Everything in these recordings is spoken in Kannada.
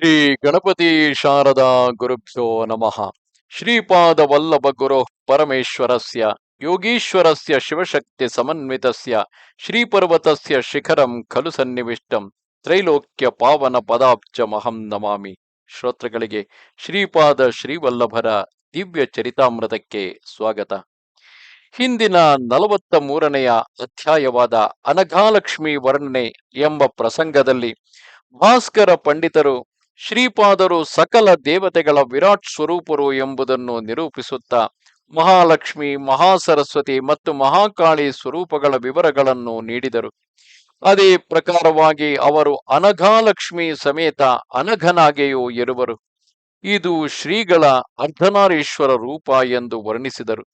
ಶ್ರೀ ಗಣಪತಿ ಶಾರದಾ ಗುರುಭ್ಯೋ ನಮಃ. ಶ್ರೀಪಾದ ವಲ್ಲಭ ಗುರು ಪರಮೇಶ್ವರಸ್ಯ, ಯೋಗೀಶ್ವರಸ್ಯ ಶಿವಶಕ್ತಿ ಸಮನ್ವಿತಸ್ಯ, ಶ್ರೀಪರ್ವತಸ್ಯ ಶಿಖರಂ ಖಲು ಸನ್ನಿವಿಷ್ಟಂ, ತ್ರೈಲೋಕ್ಯ ಪಾವನ ಪದಾಬ್ಜಮಹಂ ನಮಾಮಿ. ಶ್ರೋತೃಗಳಿಗೆ ಶ್ರೀಪಾದ ಶ್ರೀವಲ್ಲಭರ ದಿವ್ಯ ಚರಿತಾಮೃತಕ್ಕೆ ಸ್ವಾಗತ. ಹಿಂದಿನ ನಲವತ್ತ ಮೂರನೆಯ ಅಧ್ಯಾಯವಾದ ಅನಘಾಲಕ್ಷ್ಮಿ ವರ್ಣನೆ ಎಂಬ ಪ್ರಸಂಗದಲ್ಲಿ ಭಾಸ್ಕರ ಪಂಡಿತರು ಶ್ರೀಪಾದರು ಸಕಲ ದೇವತೆಗಳ ವಿರಾಟ್ ಸ್ವರೂಪರು ಎಂಬುದನ್ನು ನಿರೂಪಿಸುತ್ತಾ ಮಹಾಲಕ್ಷ್ಮಿ, ಮಹಾಸರಸ್ವತಿ ಮತ್ತು ಮಹಾಕಾಳಿ ಸ್ವರೂಪಗಳ ವಿವರಗಳನ್ನು ನೀಡಿದರು. ಅದೇ ಪ್ರಕಾರವಾಗಿ ಅವರು ಅನಘಾಲಕ್ಷ್ಮಿ ಸಮೇತ ಅನಘನಾಗೆಯೂ ಇರುವರು. ಇದು ಶ್ರೀಗಳ ಅರ್ಧನಾರೀಶ್ವರ ರೂಪ ಎಂದು ವರ್ಣಿಸಿದರು.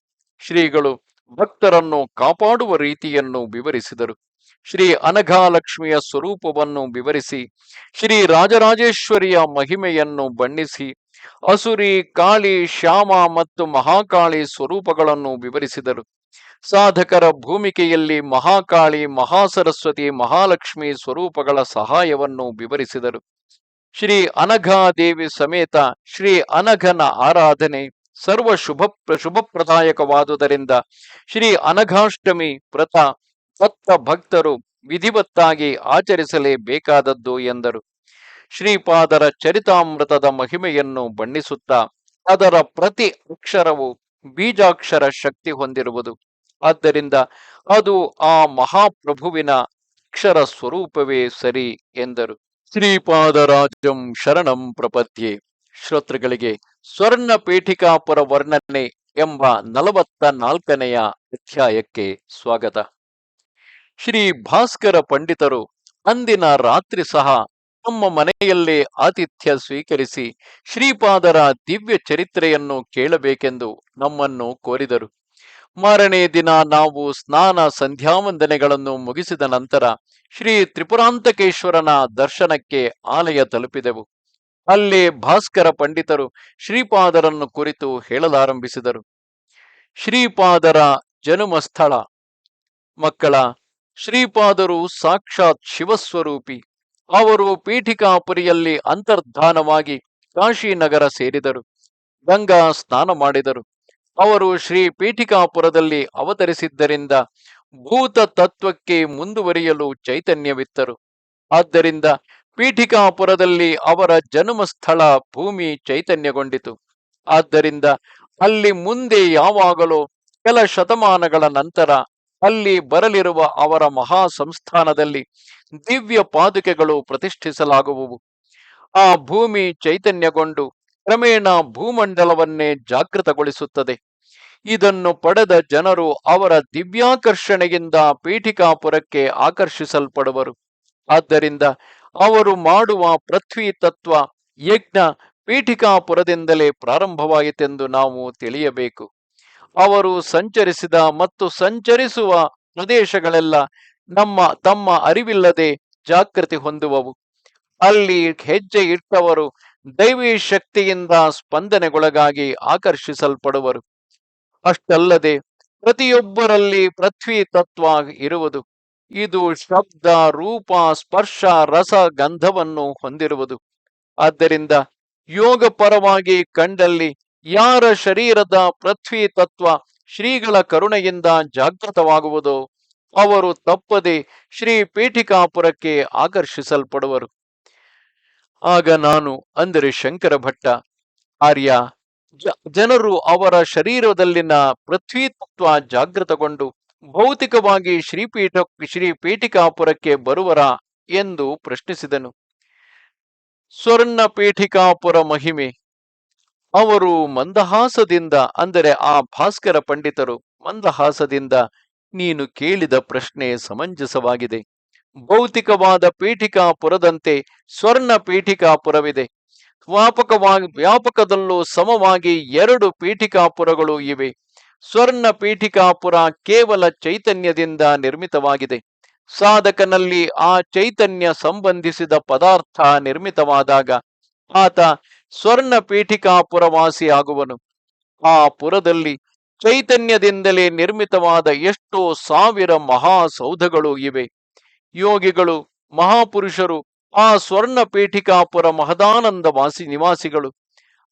ಶ್ರೀಗಳು ಭಕ್ತರನ್ನು ಕಾಪಾಡುವ ರೀತಿಯನ್ನು ವಿವರಿಸಿದರು. ಶ್ರೀ ಅನಘಾಲಕ್ಷ್ಮಿಯ ಸ್ವರೂಪವನ್ನು ವಿವರಿಸಿ, ಶ್ರೀ ರಾಜರಾಜೇಶ್ವರಿಯ ಮಹಿಮೆಯನ್ನು ಬಣ್ಣಿಸಿ, ಅಸುರಿ, ಕಾಳಿ, ಶ್ಯಾಮ ಮತ್ತು ಮಹಾಕಾಳಿ ಸ್ವರೂಪಗಳನ್ನು ವಿವರಿಸಿದರು. ಸಾಧಕರ ಭೂಮಿಕೆಯಲ್ಲಿ ಮಹಾಕಾಳಿ, ಮಹಾಸರಸ್ವತಿ, ಮಹಾಲಕ್ಷ್ಮಿ ಸ್ವರೂಪಗಳ ಸಹಾಯವನ್ನು ವಿವರಿಸಿದರು. ಶ್ರೀ ಅನಘಾದೇವಿ ಸಮೇತ ಶ್ರೀ ಅನಘನ ಆರಾಧನೆ ಸರ್ವ ಶುಭ ಶುಭಪ್ರದಾಯಕವಾದುದರಿಂದ ಶ್ರೀ ಅನಘಾಷ್ಟಮಿ ವ್ರತ ಭಕ್ತ ಭಕ್ತರು ವಿಧಿವತ್ತಾಗಿ ಆಚರಿಸಲೇಬೇಕಾದದ್ದು ಎಂದರು. ಶ್ರೀಪಾದರ ಚರಿತಾಮೃತದ ಮಹಿಮೆಯನ್ನು ಬಣ್ಣಿಸುತ್ತಾ ಅದರ ಪ್ರತಿ ಅಕ್ಷರವು ಬೀಜಾಕ್ಷರ ಶಕ್ತಿ ಹೊಂದಿರುವುದು. ಆದ್ದರಿಂದ ಅದು ಆ ಮಹಾಪ್ರಭುವಿನ ಅಕ್ಷರ ಸ್ವರೂಪವೇ ಸರಿ ಎಂದರು. ಶ್ರೀಪಾದರಾಜಂ ಶರಣಂ ಪ್ರಪದ್ಯೆ. ಶ್ರೋತೃಗಳಿಗೆ ಸ್ವರ್ಣ ಪೀಠಿಕಾಪುರ ವರ್ಣನೆ ಎಂಬ ನಲವತ್ತ ನಾಲ್ಕನೆಯ ಅಧ್ಯಾಯಕ್ಕೆ ಸ್ವಾಗತ. ಶ್ರೀ ಭಾಸ್ಕರ ಪಂಡಿತರು ಅಂದಿನ ರಾತ್ರಿ ಸಹ ನಮ್ಮ ಮನೆಯಲ್ಲೇ ಆತಿಥ್ಯ ಸ್ವೀಕರಿಸಿ ಶ್ರೀಪಾದರ ದಿವ್ಯ ಚರಿತ್ರೆಯನ್ನು ಕೇಳಬೇಕೆಂದು ನಮ್ಮನ್ನು ಕೋರಿದರು. ಮಾರನೇ ದಿನ ನಾವು ಸ್ನಾನ ಸಂಧ್ಯಾವಂದನೆಗಳನ್ನು ಮುಗಿಸಿದ ನಂತರ ಶ್ರೀ ತ್ರಿಪುರಾಂತಕೇಶ್ವರನ ದರ್ಶನಕ್ಕೆ ಆಲಯ ತಲುಪಿದೆವು. ಅಲ್ಲಿ ಭಾಸ್ಕರ ಪಂಡಿತರು ಶ್ರೀಪಾದರನ್ನು ಕುರಿತು ಹೇಳಲಾರಂಭಿಸಿದರು. ಶ್ರೀಪಾದರ ಜನುಮಸ್ಥಳ, ಮಕ್ಕಳ ಶ್ರೀಪಾದರು ಸಾಕ್ಷಾತ್ ಶಿವಸ್ವರೂಪಿ. ಅವರು ಪೀಠಿಕಾಪುರಿಯಲ್ಲಿ ಅಂತರ್ಧಾನವಾಗಿ ಕಾಶಿನಗರ ಸೇರಿದರು. ಗಂಗಾ ಸ್ನಾನ ಮಾಡಿದರು. ಅವರು ಶ್ರೀ ಪೀಠಿಕಾಪುರದಲ್ಲಿ ಅವತರಿಸಿದ್ದರಿಂದ ಭೂತ ತತ್ವಕ್ಕೆ ಮುಂದುವರಿಯಲು ಚೈತನ್ಯವಿತ್ತರು. ಆದ್ದರಿಂದ ಪೀಠಿಕಾಪುರದಲ್ಲಿ ಅವರ ಜನ್ಮ ಸ್ಥಳ ಭೂಮಿ ಚೈತನ್ಯಗೊಂಡಿತು. ಆದ್ದರಿಂದ ಅಲ್ಲಿ ಮುಂದೆ ಯಾವಾಗಲೂ ಕೆಲ ಶತಮಾನಗಳ ನಂತರ ಅಲ್ಲಿ ಬರಲಿರುವ ಅವರ ಮಹಾ ಸಂಸ್ಥಾನದಲ್ಲಿ ದಿವ್ಯ ಪಾದುಕೆಗಳು ಪ್ರತಿಷ್ಠಿಸಲಾಗುವುವು. ಆ ಭೂಮಿ ಚೈತನ್ಯಗೊಂಡು ಕ್ರಮೇಣ ಭೂಮಂಡಲವನ್ನೇ ಜಾಗೃತಗೊಳಿಸುತ್ತದೆ. ಇದನ್ನು ಪಡೆದ ಜನರು ಅವರ ದಿವ್ಯಾಕರ್ಷಣೆಯಿಂದ ಪೀಠಿಕಾಪುರಕ್ಕೆ ಆಕರ್ಷಿಸಲ್ಪಡುವರು. ಆದ್ದರಿಂದ ಅವರು ಮಾಡುವ ಪೃಥ್ವಿ ತತ್ವ ಯಜ್ಞ ಪೀಠಿಕಾಪುರದಿಂದಲೇ ಪ್ರಾರಂಭವಾಯಿತೆಂದು ನಾವು ತಿಳಿಯಬೇಕು. ಅವರು ಸಂಚರಿಸಿದ ಮತ್ತು ಸಂಚರಿಸುವ ಪ್ರದೇಶಗಳೆಲ್ಲ ನಮ್ಮ, ತಮ್ಮ ಅರಿವಿಲ್ಲದೆ ಜಾಗೃತಿ ಹೊಂದುವವು. ಅಲ್ಲಿ ಹೆಜ್ಜೆ ಇಟ್ಟವರು ದೈವಿ ಶಕ್ತಿಯಿಂದ ಸ್ಪಂದನೆಗೊಳಗಾಗಿ ಆಕರ್ಷಿಸಲ್ಪಡುವರು. ಅಷ್ಟಲ್ಲದೆ ಪ್ರತಿಯೊಬ್ಬರಲ್ಲಿ ಪೃಥ್ವಿ ತತ್ವ ಇರುವುದು. ಇದು ಶಬ್ದ, ರೂಪ, ಸ್ಪರ್ಶ, ರಸ, ಗಂಧವನ್ನು ಹೊಂದಿರುವುದು. ಆದ್ದರಿಂದ ಯೋಗ ಪರವಾಗಿ ಕಂಡಲ್ಲಿ ಯಾರ ಶರೀರದ ಪೃಥ್ವಿ ತತ್ವ ಶ್ರೀಗಳ ಕರುಣೆಯಿಂದ ಜಾಗೃತವಾಗುವುದು? ಅವರು ತಪ್ಪದೆ ಶ್ರೀ ಪೀಠಿಕಾಪುರಕ್ಕೆ ಆಕರ್ಷಿಸಲ್ಪಡುವರು. ಆಗ ನಾನು, ಅಂದರೆ ಶಂಕರ ಭಟ್ಟ, ಆರ್ಯ ಜನರು ಅವರ ಶರೀರದಲ್ಲಿನ ಪೃಥ್ವಿ ತತ್ವ ಜಾಗೃತಗೊಂಡು ಭೌತಿಕವಾಗಿ ಶ್ರೀಪೀಠ ಶ್ರೀ ಪೀಠಿಕಾಪುರಕ್ಕೆ ಬರುವರ ಎಂದು ಪ್ರಶ್ನಿಸಿದನು. ಸ್ವರ್ಣ ಪೀಠಿಕಾಪುರ ಮಹಿಮೆ. ಅವರು ಮಂದಹಾಸದಿಂದ, ಅಂದರೆ ಆ ಭಾಸ್ಕರ ಪಂಡಿತರು ಮಂದಹಾಸದಿಂದ ನೀನು ಕೇಳಿದ ಪ್ರಶ್ನೆ ಸಮಂಜಸವಾಗಿದೆ. ಭೌತಿಕವಾದ ಪೀಠಿಕಾಪುರದಂತೆ ಸ್ವರ್ಣ ಪೀಠಿಕಾಪುರವಿದೆ. ವ್ಯಾಪಕವಾಗಿ ವ್ಯಾಪಕದಲ್ಲೂ ಸಮವಾಗಿ ಎರಡು ಪೀಠಿಕಾಪುರಗಳು ಇವೆ. ಸ್ವರ್ಣ ಪೀಠಿಕಾಪುರ ಕೇವಲ ಚೈತನ್ಯದಿಂದ ನಿರ್ಮಿತವಾಗಿದೆ. ಸಾಧಕನಲ್ಲಿ ಆ ಚೈತನ್ಯ ಸಂಬಂಧಿಸಿದ ಪದಾರ್ಥ ನಿರ್ಮಿತವಾದಾಗ, ಆತ ಸ್ವರ್ಣ ಪೀಠಿಕಾಪುರವಾಸಿ ಆಗುವನು ಆ ಪುರದಲ್ಲಿ ಚೈತನ್ಯದಿಂದಲೇ ನಿರ್ಮಿತವಾದ ಎಷ್ಟೋ ಸಾವಿರ ಮಹಾಸೌಧಗಳು ಇವೆ. ಯೋಗಿಗಳು, ಮಹಾಪುರುಷರು, ಆ ಸ್ವರ್ಣ ಪೀಠಿಕಾಪುರ ಮಹದಾನಂದ ವಾಸಿ ನಿವಾಸಿಗಳು.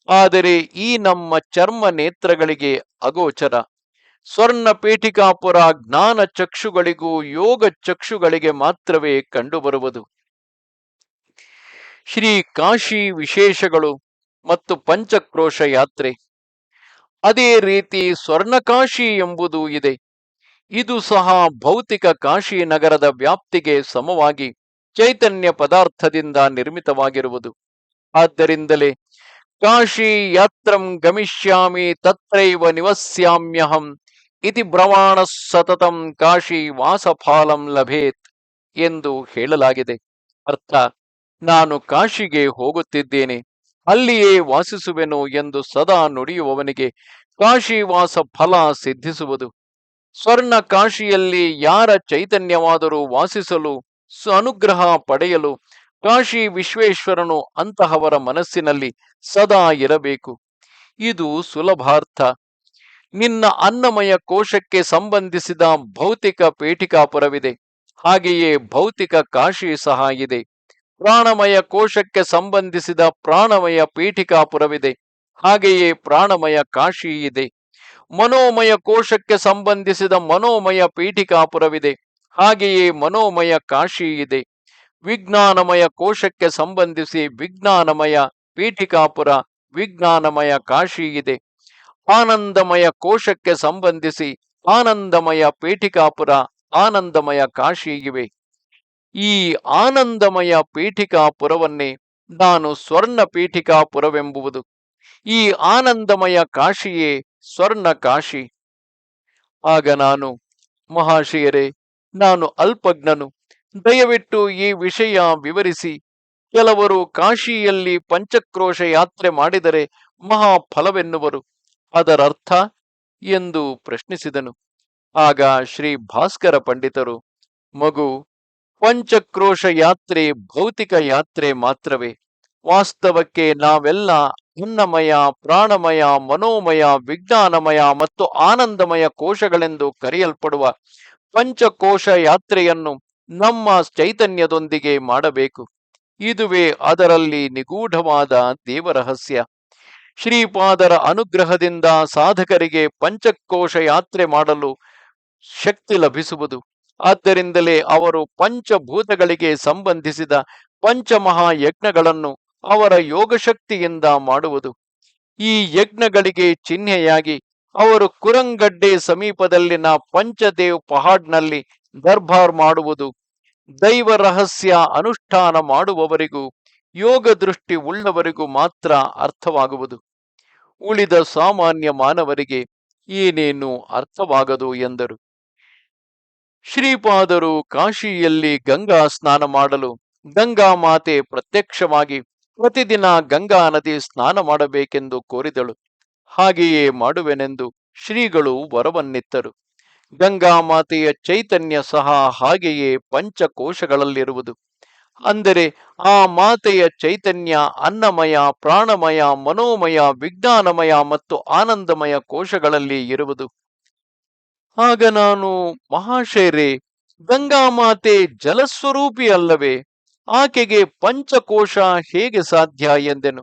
ಆದರೆ ಈ ನಮ್ಮ ಚರ್ಮ ನೇತ್ರಗಳಿಗೆ ಅಗೋಚರ. ಸ್ವರ್ಣ ಪೀಠಿಕಾಪುರ ಜ್ಞಾನ ಚಕ್ಷುಗಳಿಗೂ ಯೋಗ ಚಕ್ಷುಗಳಿಗೆ ಮಾತ್ರವೇ ಕಂಡುಬರುವುದು. ಶ್ರೀ ಕಾಶಿ ವಿಶೇಷಗಳು ಮತ್ತು ಪಂಚಕ್ರೋಶ ಯಾತ್ರೆ. ಅದೇ ರೀತಿ ಸ್ವರ್ಣಕಾಶಿ ಎಂಬುದು ಇದೆ. ಇದು ಸಹ ಭೌತಿಕ ಕಾಶಿ ನಗರದ ವ್ಯಾಪ್ತಿಗೆ ಸಮವಾಗಿ ಚೈತನ್ಯ ಪದಾರ್ಥದಿಂದ ನಿರ್ಮಿತವಾಗಿರುವುದು. ಆದ್ದರಿಂದಲೇ ಕಾಶಿ ಯಾತ್ರಂ ಗಮಿಷ್ಯಾಮಿ ತತ್ರೈವ ನಿವಸ್ಯಾಮ್ಯಹಂ ಇತಿ ಬ್ರವಾಣ ಸತತಂ ಕಾಶಿ ವಾಸಫಾಲಂ ಲಭೇತ್ ಎಂದು ಹೇಳಲಾಗಿದೆ. ಅರ್ಥ, ನಾನು ಕಾಶಿಗೆ ಹೋಗುತ್ತಿದ್ದೇನೆ. ಅಲ್ಲಿಯೇ ವಾಸಿಸುವೆನು ಎಂದು ಸದಾ ನುಡಿಯುವವನಿಗೆ ಕಾಶಿವಾಸ ಫಲ ಸಿದ್ಧಿಸುವುದು. ಸ್ವರ್ಣ ಕಾಶಿಯಲ್ಲಿ ಯಾರ ಚೈತನ್ಯವಾದರೂ ವಾಸಿಸಲು ಅನುಗ್ರಹ ಪಡೆಯಲು ಕಾಶಿ ವಿಶ್ವೇಶ್ವರನು ಅಂತಹವರ ಮನಸ್ಸಿನಲ್ಲಿ ಸದಾ ಇರಬೇಕು. ಇದು ಸುಲಭಾರ್ಥ. ನಿನ್ನ ಅನ್ನಮಯ ಕೋಶಕ್ಕೆ ಸಂಬಂಧಿಸಿದ ಭೌತಿಕ ಪೇಟಿಕಾಪುರವಿದೆ. ಹಾಗೆಯೇ ಭೌತಿಕ ಕಾಶಿ ಸಹ ಇದೆ. ಪ್ರಾಣಮಯ ಕೋಶಕ್ಕೆ ಸಂಬಂಧಿಸಿದ ಪ್ರಾಣಮಯ ಪೀಠಿಕಾಪುರವಿದೆ. ಹಾಗೆಯೇ ಪ್ರಾಣಮಯ ಕಾಶಿ ಇದೆ. ಮನೋಮಯ ಕೋಶಕ್ಕೆ ಸಂಬಂಧಿಸಿದ ಮನೋಮಯ ಪೀಠಿಕಾಪುರವಿದೆ. ಹಾಗೆಯೇ ಮನೋಮಯ ಕಾಶಿ ಇದೆ. ವಿಜ್ಞಾನಮಯ ಕೋಶಕ್ಕೆ ಸಂಬಂಧಿಸಿ ವಿಜ್ಞಾನಮಯ ಪೀಠಿಕಾಪುರ, ವಿಜ್ಞಾನಮಯ ಕಾಶಿ ಇದೆ. ಆನಂದಮಯ ಕೋಶಕ್ಕೆ ಸಂಬಂಧಿಸಿ ಆನಂದಮಯ ಪೀಠಿಕಾಪುರ, ಆನಂದಮಯ ಕಾಶಿ ಇವೆ. ಈ ಆನಂದಮಯ ಪೀಠಿಕಾಪುರವನ್ನೇ ನಾನು ಸ್ವರ್ಣ ಪೀಠಿಕಾಪುರವೆಂಬುವುದು ಈ ಆನಂದಮಯ ಕಾಶಿಯೇ ಸ್ವರ್ಣ ಕಾಶಿ ಆಗ ನಾನು, ಮಹಾಶಯರೇ, ನಾನು ಅಲ್ಪಜ್ಞನು. ದಯವಿಟ್ಟು ಈ ವಿಷಯ ವಿವರಿಸಿ. ಕೆಲವರು ಕಾಶಿಯಲ್ಲಿ ಪಂಚಕ್ರೋಶ ಯಾತ್ರೆ ಮಾಡಿದರೆ ಮಹಾಫಲವೆನ್ನುವರು. ಅದರರ್ಥ? ಎಂದು ಪ್ರಶ್ನಿಸಿದನು. ಆಗ ಶ್ರೀ ಭಾಸ್ಕರ ಪಂಡಿತರು, ಮಗು ಪಂಚಕ್ರೋಶ ಯಾತ್ರೆ ಭೌತಿಕ ಯಾತ್ರೆ ಮಾತ್ರವೇ. ವಾಸ್ತವಕ್ಕೆ ನಾವೆಲ್ಲ ಅನ್ನಮಯ ಪ್ರಾಣಮಯ, ಮನೋಮಯ, ವಿಜ್ಞಾನಮಯ ಮತ್ತು ಆನಂದಮಯ ಕೋಶಗಳೆಂದು ಕರೆಯಲ್ಪಡುವ ಪಂಚಕೋಶ ಯಾತ್ರೆಯನ್ನು ನಮ್ಮ ಚೈತನ್ಯದೊಂದಿಗೆ ಮಾಡಬೇಕು. ಇದುವೇ ಅದರಲ್ಲಿ ನಿಗೂಢವಾದ ದೇವರಹಸ್ಯ. ಶ್ರೀಪಾದರ ಅನುಗ್ರಹದಿಂದ ಸಾಧಕರಿಗೆ ಪಂಚಕೋಶ ಯಾತ್ರೆ ಮಾಡಲು ಶಕ್ತಿ ಲಭಿಸುವುದು. ಆದ್ದರಿಂದಲೇ ಅವರು ಪಂಚಭೂತಗಳಿಗೆ ಸಂಬಂಧಿಸಿದ ಪಂಚಮಹಾ ಯಜ್ಞಗಳನ್ನು ಅವರ ಯೋಗಶಕ್ತಿಯಿಂದ ಮಾಡುವುದು. ಈ ಯಜ್ಞಗಳಿಗೆ ಚಿಹ್ನೆಯಾಗಿ ಅವರು ಕುರಂಗಡ್ಡೆ ಸಮೀಪದಲ್ಲಿನ ಪಂಚದೇವ್ ಪಹಾಡ್ನಲ್ಲಿ ದರ್ಬಾರ್ ಮಾಡುವುದು, ದೈವ ರಹಸ್ಯ ಅನುಷ್ಠಾನ ಮಾಡುವವರಿಗೂ, ಯೋಗ ದೃಷ್ಟಿ ಉಳ್ಳವರಿಗೂ ಮಾತ್ರ ಅರ್ಥವಾಗುವುದು. ಉಳಿದ ಸಾಮಾನ್ಯ ಮಾನವರಿಗೆ ಏನೇನು ಅರ್ಥವಾಗದು ಎಂದರು. ಶ್ರೀಪಾದರು ಕಾಶಿಯಲ್ಲಿ ಗಂಗಾ ಸ್ನಾನ ಮಾಡಲು ಗಂಗಾ ಮಾತೆ ಪ್ರತ್ಯಕ್ಷವಾಗಿ ಪ್ರತಿದಿನ ಗಂಗಾ ನದಿ ಸ್ನಾನ ಮಾಡಬೇಕೆಂದು ಕೋರಿದಳು. ಹಾಗೆಯೇ ಮಾಡುವೆನೆಂದು ಶ್ರೀಗಳು ವರವನ್ನಿತ್ತರು. ಗಂಗಾ ಮಾತೆಯ ಚೈತನ್ಯ ಸಹ ಹಾಗೆಯೇ ಪಂಚಕೋಶಗಳಲ್ಲಿರುವುದು. ಅಂದರೆ ಆ ಮಾತೆಯ ಚೈತನ್ಯ ಅನ್ನಮಯ, ಪ್ರಾಣಮಯ, ಮನೋಮಯ, ವಿಜ್ಞಾನಮಯ ಮತ್ತು ಆನಂದಮಯ ಕೋಶಗಳಲ್ಲಿ ಇರುವುದು. ಆಗ ನಾನು, ಮಹಾಶಯರೇ ಗಂಗಾಮಾತೆ ಜಲಸ್ವರೂಪಿ ಅಲ್ಲವೇ? ಆಕೆಗೆ ಪಂಚಕೋಶ ಹೇಗೆ ಸಾಧ್ಯ? ಎಂದೆನು.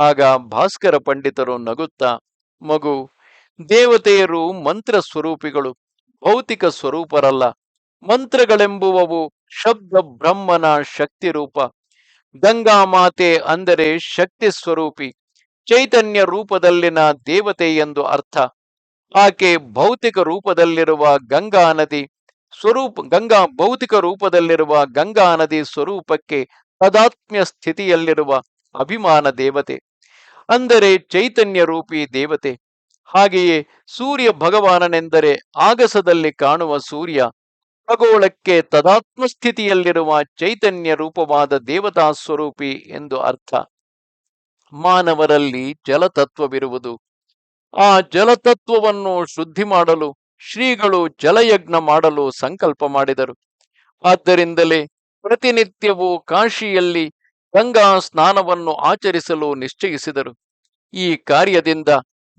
ಆಗ ಭಾಸ್ಕರ ಪಂಡಿತರು ನಗುತ್ತಾ, ಮಗು, ದೇವತೆಯರು ಮಂತ್ರ ಸ್ವರೂಪಿಗಳು ಭೌತಿಕ ಸ್ವರೂಪರಲ್ಲ. ಮಂತ್ರಗಳೆಂಬುವವು ಶಬ್ದ ಬ್ರಹ್ಮನ ಶಕ್ತಿ ರೂಪ. ಗಂಗಾಮಾತೆ ಅಂದರೆ ಶಕ್ತಿ ಸ್ವರೂಪಿ, ಚೈತನ್ಯ ರೂಪದಲ್ಲಿನ ದೇವತೆ ಎಂದು ಅರ್ಥ. ಆಕೆ ಭೌತಿಕ ರೂಪದಲ್ಲಿರುವ ಗಂಗಾ ನದಿ ಸ್ವರೂಪ, ಗಂಗಾ ಭೌತಿಕ ರೂಪದಲ್ಲಿರುವ ಗಂಗಾ ನದಿ ಸ್ವರೂಪಕ್ಕೆ ತದಾತ್ಮ್ಯ ಸ್ಥಿತಿಯಲ್ಲಿರುವ ಅಭಿಮಾನ ದೇವತೆ, ಅಂದರೆ ಚೈತನ್ಯ ರೂಪಿ ದೇವತೆ. ಹಾಗೆಯೇ ಸೂರ್ಯ ಭಗವಾನನೆಂದರೆ ಆಗಸದಲ್ಲಿ ಕಾಣುವ ಸೂರ್ಯ, ಖಗೋಳಕ್ಕೆ ತದಾತ್ಮ ಸ್ಥಿತಿಯಲ್ಲಿರುವ ಚೈತನ್ಯ ರೂಪವಾದ ದೇವತಾ ಸ್ವರೂಪಿ ಎಂದು ಅರ್ಥ. ಮಾನವರಲ್ಲಿ ಜಲತತ್ವವಿರುವುದು ಆ ಜಲತತ್ವವನ್ನು ಶುದ್ಧಿ ಮಾಡಲು, ಶ್ರೀಗಳು ಜಲಯಜ್ಞ ಮಾಡಲು ಸಂಕಲ್ಪ ಮಾಡಿದರು. ಆದ್ದರಿಂದಲೇ ಪ್ರತಿನಿತ್ಯವೂ ಕಾಶಿಯಲ್ಲಿ ಗಂಗಾ ಸ್ನಾನವನ್ನು ಆಚರಿಸಲು ನಿಶ್ಚಯಿಸಿದರು. ಈ ಕಾರ್ಯದಿಂದ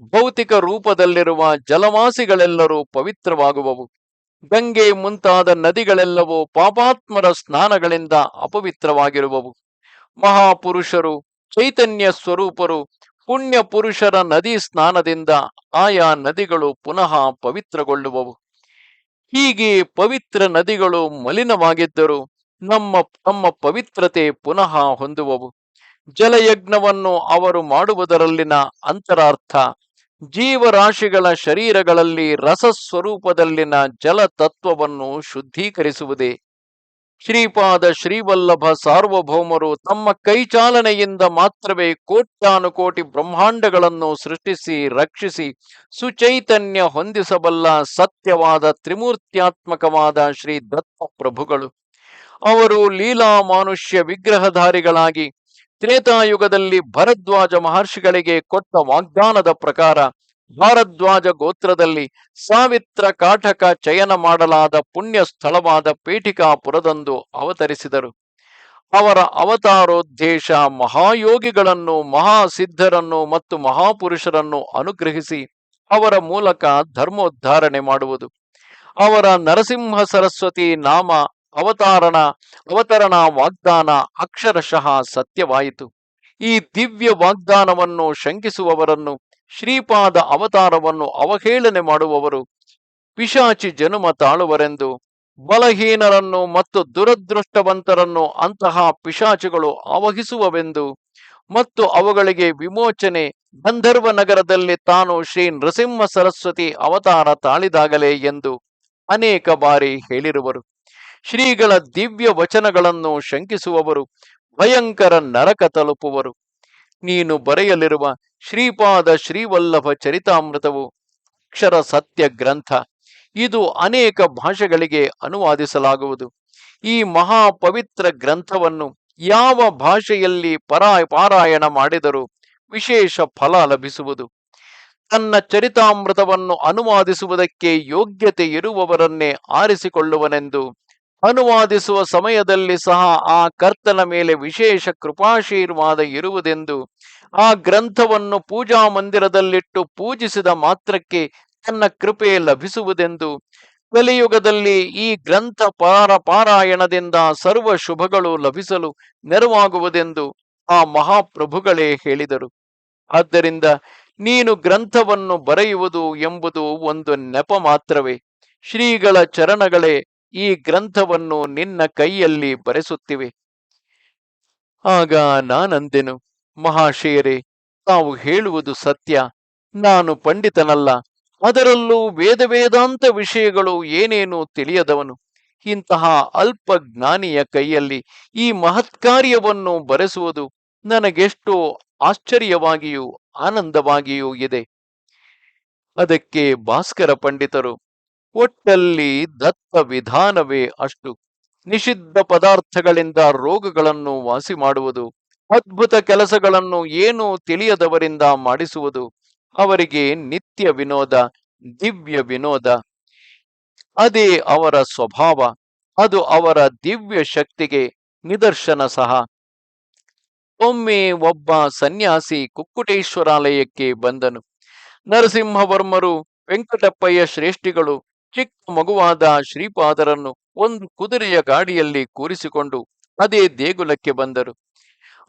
ಭೌತಿಕ ರೂಪದಲ್ಲಿರುವ ಜಲವಾಸಿಗಳೆಲ್ಲರೂ ಪವಿತ್ರವಾಗುವವು. ಗಂಗೆ ಮುಂತಾದ ನದಿಗಳೆಲ್ಲವೂ ಪಾಪಾತ್ಮರ ಸ್ನಾನಗಳಿಂದ ಅಪವಿತ್ರವಾಗಿರುವವು. ಮಹಾಪುರುಷರು, ಚೈತನ್ಯ ಸ್ವರೂಪರು ಪುಣ್ಯ ಪುರುಷರ ನದಿ ಸ್ನಾನದಿಂದ ಆಯಾ ನದಿಗಳು ಪುನಃ ಪವಿತ್ರಗೊಳ್ಳುವವು. ಹೀಗೆ ಪವಿತ್ರ ನದಿಗಳು ಮಲಿನವಾಗಿದ್ದರೂ ನಮ್ಮ ನಮ್ಮ ಪವಿತ್ರತೆ ಪುನಃ ಹೊಂದುವವು. ಜಲಯಜ್ಞವನ್ನು ಅವರು ಮಾಡುವುದರಲ್ಲಿನ ಅಂತರಾರ್ಥ, ಜೀವರಾಶಿಗಳ ಶರೀರಗಳಲ್ಲಿ ರಸಸ್ವರೂಪದಲ್ಲಿನ ಜಲ ತತ್ವವನ್ನು ಶುದ್ಧೀಕರಿಸುವುದೇ. ಶ್ರೀಪಾದ ಶ್ರೀವಲ್ಲಭ ಸಾರ್ವಭೌಮರು ತಮ್ಮ ಕೈಚಾಲನೆಯಿಂದ ಮಾತ್ರವೇ ಕೋಟ್ಯಾನುಕೋಟಿ ಬ್ರಹ್ಮಾಂಡಗಳನ್ನು ಸೃಷ್ಟಿಸಿ, ರಕ್ಷಿಸಿ, ಸುಚೈತನ್ಯ ಹೊಂದಿಸಬಲ್ಲ ಸತ್ಯವಾದ ತ್ರಿಮೂರ್ತ್ಯಾತ್ಮಕವಾದ ಶ್ರೀ ದತ್ತ ಪ್ರಭುಗಳು. ಅವರು ಲೀಲಾ ಮಾನುಷ್ಯ ವಿಗ್ರಹಧಾರಿಗಳಾಗಿ, ತ್ರೇತಾಯುಗದಲ್ಲಿ ಭರದ್ವಾಜ ಮಹರ್ಷಿಗಳಿಗೆ ಕೊಟ್ಟ ವಾಗ್ದಾನದ ಪ್ರಕಾರ ಭಾರದ್ವಾಜ ಗೋತ್ರದಲ್ಲಿ ಸಾವಿತ್ರ ಕಾಟಕ ಚಯನ ಮಾಡಲಾದ ಪುಣ್ಯ ಸ್ಥಳವಾದ ಪೇಟಿಕಾಪುರದಂದು ಅವತರಿಸಿದರು. ಅವರ ಅವತಾರೋದ್ದೇಶ ಮಹಾಯೋಗಿಗಳನ್ನು, ಮಹಾಸಿದ್ಧರನ್ನು ಮತ್ತು ಮಹಾಪುರುಷರನ್ನು ಅನುಗ್ರಹಿಸಿ ಅವರ ಮೂಲಕ ಧರ್ಮೋದ್ಧಾರಣೆ ಮಾಡುವುದು. ಅವರ ನರಸಿಂಹ ಸರಸ್ವತಿ ನಾಮ ಅವತಾರಣ, ಅವತರಣ ವಾಗ್ದಾನ ಅಕ್ಷರಶಃ ಸತ್ಯವಾಯಿತು. ಈ ದಿವ್ಯ ವಾಗ್ದಾನವನ್ನು ಶಂಕಿಸುವವರನ್ನು ಶ್ರೀಪಾದ ಅವತಾರವನ್ನು ಅವಹೇಳನೆ ಮಾಡುವವರು ಪಿಶಾಚಿ ಜನುಮ ತಾಳುವರೆಂದು ಬಲಹೀನರನ್ನು ಮತ್ತು ದುರದೃಷ್ಟವಂತರನ್ನು ಅಂತಹ ಪಿಶಾಚಿಗಳು ಆವಹಿಸುವವೆಂದು ಮತ್ತು ಅವುಗಳಿಗೆ ವಿಮೋಚನೆ ಗಂಧರ್ವ ನಗರದಲ್ಲಿ ತಾನು ಶ್ರೀ ನೃಸಿಂಹ ಸರಸ್ವತಿ ಅವತಾರ ತಾಳಿದಾಗಲೇ ಎಂದು ಅನೇಕ ಬಾರಿ ಹೇಳಿರುವರು. ಶ್ರೀಗಳ ದಿವ್ಯ ವಚನಗಳನ್ನು ಶಂಕಿಸುವವರು ಭಯಂಕರ ನರಕ ತಲುಪುವರು. ನೀನು ಬರೆಯಲಿರುವ ಶ್ರೀಪಾದ ಶ್ರೀವಲ್ಲಭ ಚರಿತಾಮೃತವು ಅಕ್ಷರ ಸತ್ಯ ಗ್ರಂಥ. ಇದು ಅನೇಕ ಭಾಷೆಗಳಿಗೆ ಅನುವಾದಿಸಲಾಗುವುದು. ಈ ಮಹಾ ಪವಿತ್ರ ಗ್ರಂಥವನ್ನು ಯಾವ ಭಾಷೆಯಲ್ಲಿ ಪರಾ ಪಾರಾಯಣ ಮಾಡಿದರೂ ವಿಶೇಷ ಫಲ ಲಭಿಸುವುದು. ತನ್ನ ಚರಿತಾಮೃತವನ್ನು ಅನುವಾದಿಸುವುದಕ್ಕೆ ಯೋಗ್ಯತೆ ಇರುವವರನ್ನೇ ಆರಿಸಿಕೊಳ್ಳುವನೆಂದು ಅನುವಾದಿಸುವ ಸಮಯದಲ್ಲಿ ಸಹ ಆ ಕರ್ತನ ಮೇಲೆ ವಿಶೇಷ ಕೃಪಾಶೀರ್ವಾದ ಇರುವುದೆಂದು ಆ ಗ್ರಂಥವನ್ನು ಪೂಜಾ ಮಂದಿರದಲ್ಲಿಟ್ಟು ಪೂಜಿಸಿದ ಮಾತ್ರಕ್ಕೆ ತನ್ನ ಕೃಪೆ ಲಭಿಸುವುದೆಂದು. ಕಲಿಯುಗದಲ್ಲಿ ಈ ಗ್ರಂಥ ಪಾರ ಪಾರಾಯಣದಿಂದ ಸರ್ವ ಶುಭಗಳು ಲಭಿಸಲು ನೆರವಾಗುವುದೆಂದು ಆ ಮಹಾಪ್ರಭುಗಳೇ ಹೇಳಿದರು. ಆದ್ದರಿಂದ ನೀನು ಗ್ರಂಥವನ್ನು ಬರೆಯುವುದು ಎಂಬುದು ಒಂದು ನೆಪ ಮಾತ್ರವೇ. ಶ್ರೀಗಳ ಚರಣಗಳೇ ಈ ಗ್ರಂಥವನ್ನು ನಿನ್ನ ಕೈಯಲ್ಲಿ ಬರೆಸುತ್ತಿವೆ. ಆಗ ನಾನಂದೆನು. ಮಹಾಶಯರೇ, ತಾವು ಹೇಳುವುದು ಸತ್ಯ. ನಾನು ಪಂಡಿತನಲ್ಲ. ಅದರಲ್ಲೂ ವೇದ ವೇದಾಂತ ವಿಷಯಗಳು ಏನೇನು ತಿಳಿಯದವನು. ಇಂತಹ ಅಲ್ಪ ಜ್ಞಾನಿಯ ಕೈಯಲ್ಲಿ ಈ ಮಹತ್ಕಾರ್ಯವನ್ನು ಬರೆಸುವುದು ನನಗೆಷ್ಟೋ ಆಶ್ಚರ್ಯವಾಗಿಯೂ ಆನಂದವಾಗಿಯೂ ಇದೆ. ಅದಕ್ಕೆ ಭಾಸ್ಕರ ಪಂಡಿತರು, ಒಟ್ಟಲ್ಲಿ ದತ್ತ ವಿಧಾನವೇ ಅಷ್ಟು. ನಿಷಿದ್ಧ ಪದಾರ್ಥಗಳಿಂದ ರೋಗಗಳನ್ನು ವಾಸಿ ಮಾಡುವುದು ಅದ್ಭುತ ಕೆಲಸಗಳನ್ನು ಏನು ತಿಳಿಯದವರಿಂದ ಮಾಡಿಸುವುದು? ಅವರಿಗೆ ನಿತ್ಯ ವಿನೋದ, ದಿವ್ಯ ವಿನೋದ. ಅದೇ ಅವರ ಸ್ವಭಾವ, ಅದು ಅವರ ದಿವ್ಯ ಶಕ್ತಿಗೆ ನಿದರ್ಶನ ಸಹ. ಒಮ್ಮೆ ಒಬ್ಬ ಸನ್ಯಾಸಿ ಕುಕ್ಕುಟೇಶ್ವರಾಲಯಕ್ಕೆ ಬಂದನು. ನರಸಿಂಹವರ್ಮರು, ವೆಂಕಟಪ್ಪಯ್ಯ ಶ್ರೇಷ್ಠಿಗಳು, ಚಿಕ್ಕ ಮಗುವಾದ ಶ್ರೀಪಾದರನ್ನು ಒಂದು ಕುದುರೆಯ ಗಾಡಿಯಲ್ಲಿ ಕೂರಿಸಿಕೊಂಡು ಅದೇ ದೇಗುಲಕ್ಕೆ ಬಂದರು.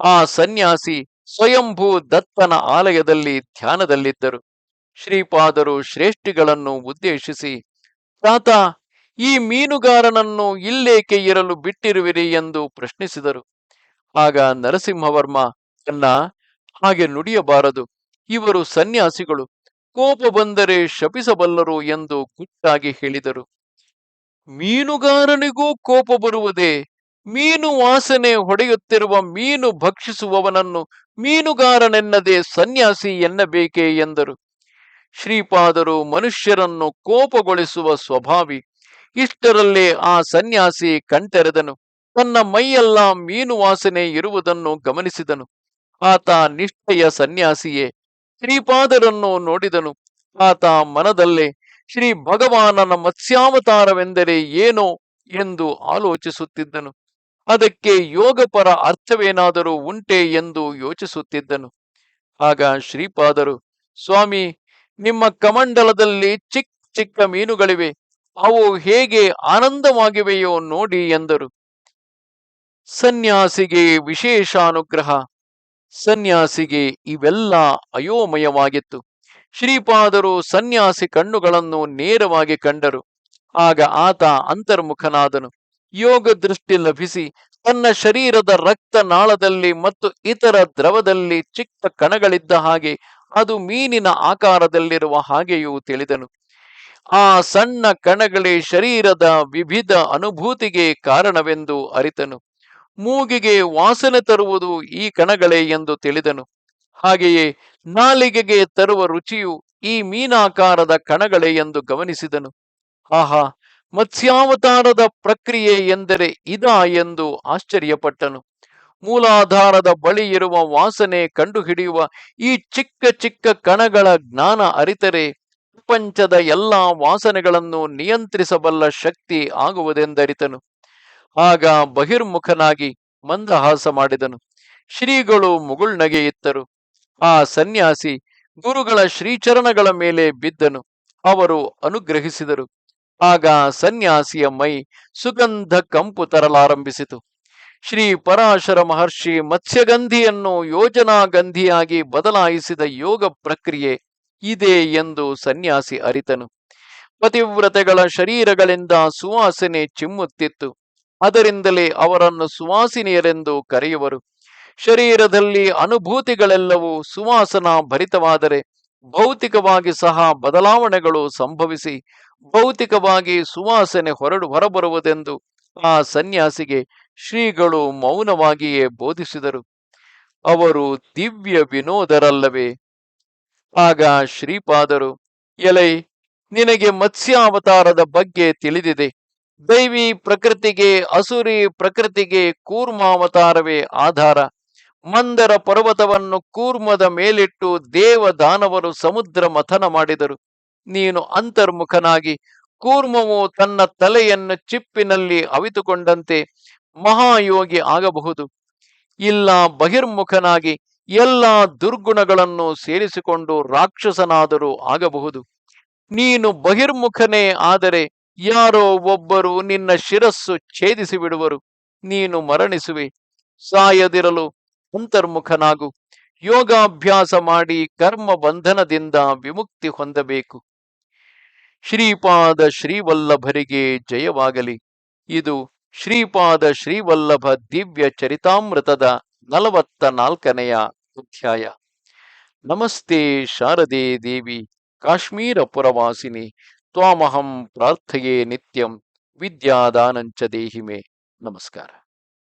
ಆ ಸನ್ಯಾಸಿ ಸ್ವಯಂಭೂ ದತ್ತನ ಆಲಯದಲ್ಲಿ ಧ್ಯಾನದಲ್ಲಿದ್ದರು. ಶ್ರೀಪಾದರು ಶ್ರೇಷ್ಠಿಗಳನ್ನು ಉದ್ದೇಶಿಸಿ, ತಾತ, ಈ ಮೀನುಗಾರನನ್ನು ಇಲ್ಲೇಕೆ ಇರಲು ಬಿಟ್ಟಿರುವಿರಿ? ಎಂದು ಪ್ರಶ್ನಿಸಿದರು. ಆಗ ನರಸಿಂಹವರ್ಮ ತನ್ನ ಹಾಗೆ ನುಡಿಯಬಾರದು. ಇವರು ಸನ್ಯಾಸಿಗಳು. ಕೋಪ ಬಂದರೆ ಶಪಿಸಬಲ್ಲರು ಎಂದು ಗುಟ್ಟಾಗಿ ಹೇಳಿದರು. ಮೀನುಗಾರನಿಗೂ ಕೋಪ ಬರುವುದೇ ಮೀನು ವಾಸನೆ ಹೊಡೆಯುತ್ತಿರುವ ಮೀನು ಭಕ್ಷಿಸುವವನನ್ನು ಮೀನುಗಾರನೆನ್ನದೆ ಸನ್ಯಾಸಿ ಎನ್ನಬೇಕೆ ಎಂದರು. ಶ್ರೀಪಾದರು ಮನುಷ್ಯರನ್ನು ಕೋಪಗೊಳಿಸುವ ಸ್ವಭಾವಿ. ಇಷ್ಟರಲ್ಲೇ ಆ ಸನ್ಯಾಸಿ ಕಣ್ತೆರೆದನು ತನ್ನ ಮೈಯೆಲ್ಲ ಮೀನು ವಾಸನೆ ಇರುವುದನ್ನು ಗಮನಿಸಿದನು. ಆತ ನಿಷ್ಠೆಯ ಸನ್ಯಾಸಿಯೇ. ಶ್ರೀಪಾದರನ್ನು ನೋಡಿದನು. ಆತ ಮನದಲ್ಲೇ, ಶ್ರೀ ಭಗವಾನನ ಮತ್ಸ್ಯಾವತಾರವೆಂದರೆ ಏನೋ? ಎಂದು ಆಲೋಚಿಸುತ್ತಿದ್ದನು. ಅದಕ್ಕೆ ಯೋಗಪರ ಅರ್ಥವೇನಾದರೂ ಉಂಟೆ ಎಂದು ಯೋಚಿಸುತ್ತಿದ್ದನು. ಆಗ ಶ್ರೀಪಾದರು, ಸ್ವಾಮಿ, ನಿಮ್ಮ ಕಮಂಡಲದಲ್ಲಿ ಚಿಕ್ಕ ಚಿಕ್ಕ ಮೀನುಗಳಿವೆ. ಅವು ಹೇಗೆ ಆನಂದವಾಗಿವೆಯೋ ನೋಡಿ ಎಂದರು. ಸನ್ಯಾಸಿಗೆ ವಿಶೇಷಾನುಗ್ರಹ ಸನ್ಯಾಸಿಗೆ ಇವೆಲ್ಲ ಅಯೋಮಯವಾಗಿತ್ತು. ಶ್ರೀಪಾದರು ಸನ್ಯಾಸಿ ಕಣ್ಣುಗಳನ್ನು ನೇರವಾಗಿ ಕಂಡರು. ಆಗ ಆತ ಅಂತರ್ಮುಖನಾದನು. ಯೋಗ ದೃಷ್ಟಿ ಲಭಿಸಿ ತನ್ನ ಶರೀರದ ರಕ್ತ ನಾಳದಲ್ಲಿ ಮತ್ತು ಇತರ ದ್ರವದಲ್ಲಿ ಚಿಕ್ಕ ಕಣಗಳಿದ್ದ ಹಾಗೆ ಅದು ಮೀನಿನ ಆಕಾರದಲ್ಲಿರುವ ಹಾಗೆಯೂ ತಿಳಿದನು. ಆ ಸಣ್ಣ ಕಣಗಳೇ ಶರೀರದ ವಿವಿಧ ಅನುಭೂತಿಗೆ ಕಾರಣವೆಂದು ಅರಿತನು. ಮೂಗಿಗೆ ವಾಸನೆ ತರುವುದು ಈ ಕಣಗಳೇ ಎಂದು ತಿಳಿದನು. ಹಾಗೆಯೇ ನಾಲಿಗೆಗೆ ತರುವ ರುಚಿಯು ಈ ಮೀನಾಕಾರದ ಕಣಗಳೇ ಎಂದು ಗಮನಿಸಿದನು. ಆಹಾ! ಮತ್ಸ್ಯಾವತಾರದ ಪ್ರಕ್ರಿಯೆ ಎಂದರೆ ಇದಾ ಎಂದು ಆಶ್ಚರ್ಯಪಟ್ಟನು. ಮೂಲಾಧಾರದ ಬಳಿ ಇರುವ ವಾಸನೆ ಕಂಡುಹಿಡಿಯುವ ಈ ಚಿಕ್ಕ ಚಿಕ್ಕ ಕಣಗಳ ಜ್ಞಾನ ಅರಿತರೆ ಪ್ರಪಂಚದ ಎಲ್ಲಾ ವಾಸನೆಗಳನ್ನು ನಿಯಂತ್ರಿಸಬಲ್ಲ ಶಕ್ತಿ ಆಗುವುದೆಂದರಿತನು. ಆಗ ಬಹಿರ್ಮುಖನಾಗಿ ಮಂದಹಾಸ ಮಾಡಿದನು. ಶ್ರೀಗಳು ಮುಗುಳ್ನಗೆ ಇತ್ತರು. ಆ ಸನ್ಯಾಸಿ ಗುರುಗಳ ಶ್ರೀಚರಣಗಳ ಮೇಲೆ ಬಿದ್ದನು. ಅವರು ಅನುಗ್ರಹಿಸಿದರು. ಆಗ ಸನ್ಯಾಸಿಯ ಮೈ ಸುಗಂಧ ಕಂಪು ತರಲಾರಂಭಿಸಿತು. ಶ್ರೀ ಪರಾಶರ ಮಹರ್ಷಿ ಮತ್ಸ್ಯಗಂಧಿಯನ್ನು ಯೋಜನಾ ಗಂಧಿಯಾಗಿ ಬದಲಾಯಿಸಿದ ಯೋಗ ಪ್ರಕ್ರಿಯೆ ಇದೆ ಎಂದು ಸನ್ಯಾಸಿ ಅರಿತನು. ಪತಿವ್ರತೆಗಳ ಶರೀರಗಳಿಂದ ಸುವಾಸನೆ ಚಿಮ್ಮುತ್ತಿತ್ತು. ಅದರಿಂದಲೇ ಅವರನ್ನು ಸುವಾಸಿನಿಯರೆಂದು ಕರೆಯುವರು. ಶರೀರದಲ್ಲಿ ಅನುಭೂತಿಗಳೆಲ್ಲವೂ ಸುವಾಸನಾ ಭರಿತವಾದರೆ ಭೌತಿಕವಾಗಿ ಸಹ ಬದಲಾವಣೆಗಳು ಸಂಭವಿಸಿ ಭೌತಿಕವಾಗಿ ಸುವಾಸನೆ ಹೊರಡು ಹೊರಬರುವುದೆಂದು ಆ ಸನ್ಯಾಸಿಗೆ ಶ್ರೀಗಳು ಮೌನವಾಗಿಯೇ ಬೋಧಿಸಿದರು. ಅವರು ದಿವ್ಯ ವಿನೋದರಲ್ಲವೇ. ಆಗ ಶ್ರೀಪಾದರು, ಎಲೈ, ನಿನಗೆ ಮತ್ಸ್ಯಾವತಾರದ ಬಗ್ಗೆ ತಿಳಿದಿದೆ. ದೈವಿ ಪ್ರಕೃತಿಗೆ, ಅಸುರಿ ಪ್ರಕೃತಿಗೆ ಕೂರ್ಮಾವತಾರವೇ ಆಧಾರ. ಮಂದರ ಪರ್ವತವನ್ನು ಕೂರ್ಮದ ಮೇಲಿಟ್ಟು ದೇವ ದಾನವರು ಸಮುದ್ರ ಮಥನ ಮಾಡಿದರು. ನೀನು ಅಂತರ್ಮುಖನಾಗಿ ಕೂರ್ಮವು ತನ್ನ ತಲೆಯನ್ನು ಚಿಪ್ಪಿನಲ್ಲಿ ಅವಿತುಕೊಂಡಂತೆ ಮಹಾಯೋಗಿ ಆಗಬಹುದು. ಇಲ್ಲ ಬಹಿರ್ಮುಖನಾಗಿ ಎಲ್ಲ ದುರ್ಗುಣಗಳನ್ನು ಸೇರಿಸಿಕೊಂಡು ರಾಕ್ಷಸನಾದರೂ ಆಗಬಹುದು. ನೀನು ಬಹಿರ್ಮುಖನೇ ಆದರೆ ಯಾರೋ ಒಬ್ಬರು ನಿನ್ನ ಶಿರಸ್ಸು ಛೇದಿಸಿ ಬಿಡುವರು ನೀನು ಮರಣಿಸುವೆ. ಸಾಯದಿರಲು ಅಂತರ್ಮುಖನಾಗು. ಯೋಗಾಭ್ಯಾಸ ಮಾಡಿ ಕರ್ಮ ಬಂಧನದಿಂದ ವಿಮುಕ್ತಿ ಹೊಂದಬೇಕು. ಶ್ರೀಪಾದ ಶ್ರೀವಲ್ಲಭರಿಗೆ ಜಯವಾಗಲಿ. ಇದು ಶ್ರೀಪಾದ ಶ್ರೀವಲ್ಲಭ ದಿವ್ಯ ಚರಿತಾಮೃತದ ನಲವತ್ತ ನಾಲ್ಕನೆಯ ಅಧ್ಯಾಯ. ನಮಸ್ತೆ ಶಾರದೆ ದೇವಿ ಕಾಶ್ಮೀರ ಪುರವಾಸಿನಿ ತ್ವಾಮಹಂ ಪ್ರಾರ್ಥಯೇ ನಿತ್ಯಂ. ವಿದ್ಯಾದಾನಂಚ ದೇಹಿಮೆ. ನಮಸ್ಕಾರ.